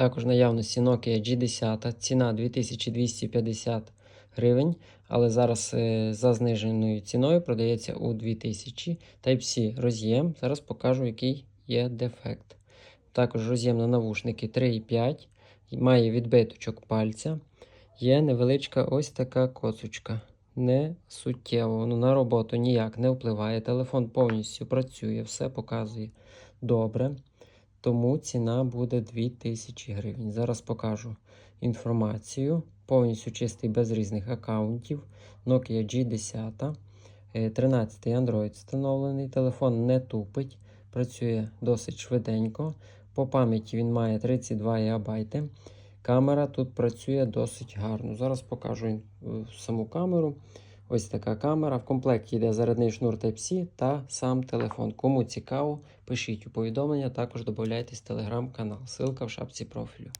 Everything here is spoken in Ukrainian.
Також наявності Nokia G10, ціна 2250 гривень, але зараз е, за зниженою ціною продається у 2000. Type-C роз'єм. Зараз покажу, який є дефект. Також роз'єм на навушники 3,5, має відбиточок пальця. Є невеличка ось така коцочка. Не суттєво, воно на роботу ніяк не впливає. Телефон повністю працює, все показує добре. Тому ціна буде 2000 гривень. Зараз покажу інформацію. Повністю чистий без різних аккаунтів. Nokia G10. е, 13 Android встановлений. Телефон не тупить, працює досить швиденько. По пам'яті він має 32 ГБ. Камера тут працює досить гарно. Зараз покажу е, саму камеру. Ось така камера. В комплекті йде зарядний шнур Type-C та сам телефон. Кому цікаво, пишіть у повідомлення, також додайтесь в телеграм-канал. Ссылка в шапці профілю.